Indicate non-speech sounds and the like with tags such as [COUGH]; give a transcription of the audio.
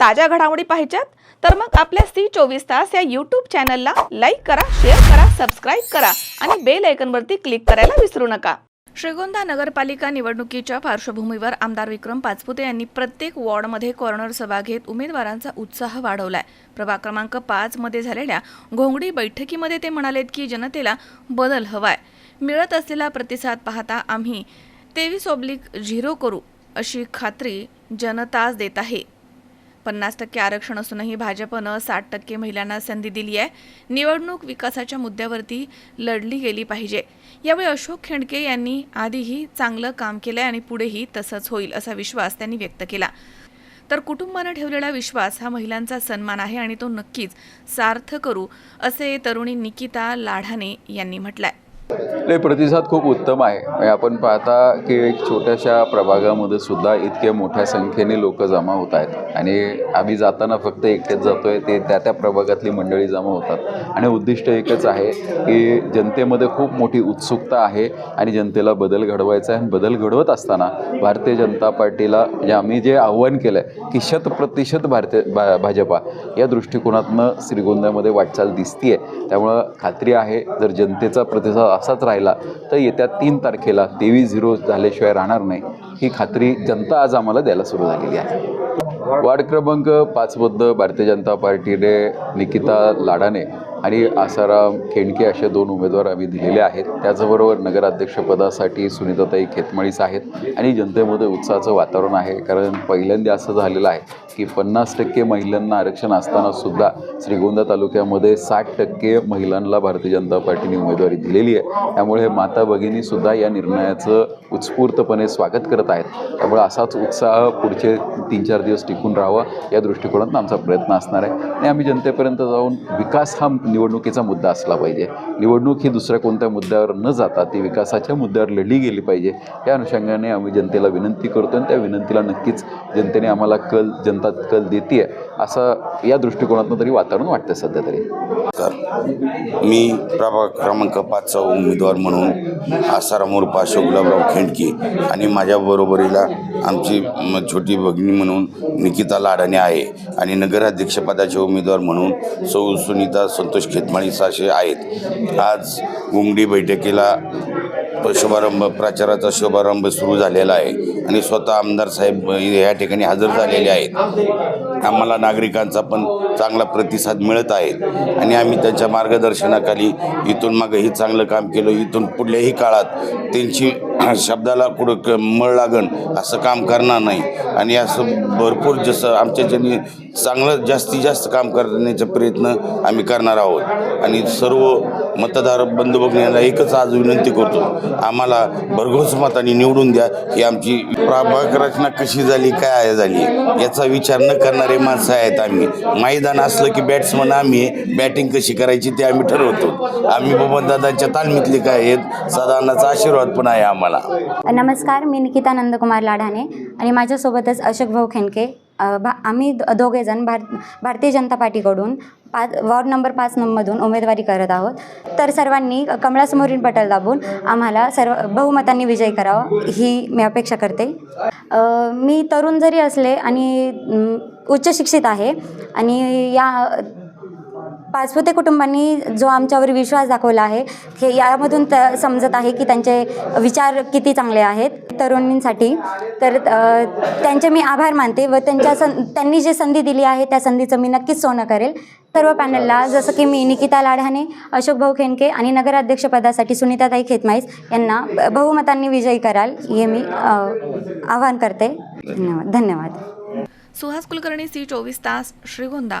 ताज्या घडामोडी पाहिजेत तर मग आपल्या सी चोवीस तास या यूट्यूब चॅनलला लाईक करा शेअर करा सबस्क्राईब करा आणि बेल आयकनवरती क्लिक करायला विसरू नका. श्रीगोंदा नगरपालिका निवडणुकीच्या पार्श्वभूमीवर आमदार विक्रम पाचपुते यांनी प्रत्येक वॉर्डमध्ये कॉर्नर सभा घेत उमेदवारांचा उत्साह वाढवलाय. प्रभाग क्रमांक पाच मध्ये झालेल्या घोंगडी बैठकीमध्ये ते म्हणालेत की जनतेला बदल हवाय. मिळत असलेला प्रतिसाद पाहता आम्ही तेवीस ओब्लिक झिरो करू अशी खात्री जनताच देत आहे. पन्नास टक्के आरक्षण असूनही भाजपनं साठ टक्के महिलांना संधी दिली आहे. निवडणूक विकासाच्या मुद्द्यावरती लढली गेली पाहिजे. यावेळी अशोक खेंडके यांनी आधीही चांगलं काम केलंय आणि पुढेही तसंच होईल असा विश्वास त्यांनी व्यक्त केला. तर कुटुंबानं ठेवलेला विश्वास हा महिलांचा सन्मान आहे आणि तो नक्कीच सार्थ करू असे तरुणी निकिता लाढाने यांनी म्हटलंय. नाही प्रतिसाद खूप उत्तम आहे. म्हणजे आपण पाहता की एक छोट्याशा प्रभागामध्ये सुद्धा इतक्या मोठ्या संख्येने लोक जमा होत आहेत. आणि आम्ही जाताना फक्त एकटेच जातोय ते त्या त्या प्रभागातली मंडळी जमा होतात. आणि उद्दिष्ट एकच आहे की जनतेमध्ये खूप मोठी उत्सुकता आहे आणि जनतेला बदल घडवायचा आहे. आणि बदल घडवत असताना भारतीय जनता पार्टीला म्हणजे आम्ही जे आव्हान केलं आहे की शत प्रतिशत भारतीय भा भाजपा या दृष्टिकोनातनं श्रीगोंद्यामध्ये वाटचाल दिसतीये. त्यामुळं खात्री आहे जर जनतेचा प्रतिसाद असाच राहिला तर येत्या तीन तारखेला तेवीस झिरो झाल्याशिवाय राहणार नाही. ही खात्री जनता आज आम्हाला द्यायला सुरू झालेली आहे. वार्ड क्रमांक पाचबद्ध भारतीय जनता पार्टीने निकिता लाडाने आणि आसाराम खेंडके असे दोन उमेदवार आम्ही दिलेले आहेत. त्याचबरोबर नगराध्यक्षपदासाठी सुनीताताई खेतमळीस आहेत आणि जनतेमध्ये उत्साहाचं वातावरण आहे. कारण पहिल्यांदा असं झालेलं आहे की पन्नास टक्के महिलांना आरक्षण असताना सुद्धा श्रीगोंदा तालुक्यामध्ये साठ टक्के महिलांना भारतीय जनता पार्टीने उमेदवारी दिलेली आहे. त्यामुळे माता भगिनीसुद्धा या निर्णयाचं उत्स्फूर्तपणे स्वागत करत आहेत. त्यामुळे असाच उत्साह पुढचे तीन चार दिवस टिकून राहावा या दृष्टिकोनातून आमचा प्रयत्न असणार आहे. आणि आम्ही जनतेपर्यंत जाऊन विकास हा निवडणुकीचा मुद्दा असला पाहिजे. निवडणूक ही दुसऱ्या कोणत्या मुद्द्यावर न जाता ती विकासाच्या मुद्द्यावर लढली गेली पाहिजे. या अनुषंगाने आम्ही जनतेला विनंती करतो आणि त्या विनंतीला नक्कीच जनतेने आम्हाला कल जनता कल देते असं या दृष्टिकोनातून तरी वातावरण वाटतं सध्या तरी. मी प्रभाग क्रमांक पाचचा उमेदवार म्हणून आसाराम उर्फ गुलाबराव खेंडके आणि माझ्या बरोबरीला आमची छोटी भगिनी म्हणून निकिता लाडाने आहे आणि नगराध्यक्षपदाचे उमेदवार म्हणून सौ सुनीता संतोष खेतमाळी साशे आहेत. आज गुमडी बैठकीला शुभारंभ प्रचाराचा शुभारंभ सुरू झालेला आहे आणि स्वतः आमदार साहेब या ठिकाणी हजर झालेले आहेत. आम्हाला नागरिकांचा पण चांगला प्रतिसाद मिळत आहे आणि आम्ही त्यांच्या मार्गदर्शनाखाली इथून मागंही चांगलं काम केलं. इथून पुढल्याही काळात त्यांची [CLEARS THROAT] शब्दाला कुठं क मळ लागण असं काम करणार नाही. आणि असं भरपूर जसं आमच्या ज्यांनी चांगलं जास्तीत जास्त काम करण्याचा प्रयत्न आम्ही करणार आहोत. आणि सर्व मतदार बंधू एकच आज विनंती करतो आम्हाला भरघोस मताने निवडून द्या. ही आमची प्रभाग रचना कशी झाली काय झाली याचा विचार न करणारे माणसं आहेत आम्ही. मैदान असलं की बॅट्समन आम्ही बॅटिंग कशी करायची ते आम्ही ठरवतो. आम्ही बबनदादांच्या तालमीतले काय आहेत सदानाचा आशीर्वाद पण आहे आम्हाला. नमस्कार मी निकिता नंदकुमार लाढाणे आणि माझ्यासोबतच अशोक भाऊ खेनके. भा आम्ही द- दोघेजण भार भारतीय जनता पार्टीकडून पाच वॉर्ड नंबर पाच उमेदवारी करत आहोत. तर सर्वांनी कमळासमोरील पटल दाबून आम्हाला सर्व बहुमतांनी विजयी करावा ही मी अपेक्षा करते. मी तरुण जरी असले आणि उच्च शिक्षित आहे आणि या पाचपुते कुटुंबांनी जो आमच्यावर विश्वास दाखवला आहे हे यामधून त समजत आहे की त्यांचे विचार किती चांगले आहेत तरुणींसाठी. तर त्यांचे मी आभार मानते व त्यांच्या सं त्यांनी जे संधी दिली आहे त्या संधीचं मी नक्कीच सोनं करेल. सर्व पॅनलला जसं की मी निकिता लाढाने अशोक भाऊ खेनके आणि नगराध्यक्षपदासाठी सुनीताताई खेतमाईस यांना ब- बहुमतांनी विजयी कराल हे मी आवाहन करते. धन्यवाद. धन्यवाद. सुहास कुलकर्णी सी चोवीस तास श्रीगोंदा.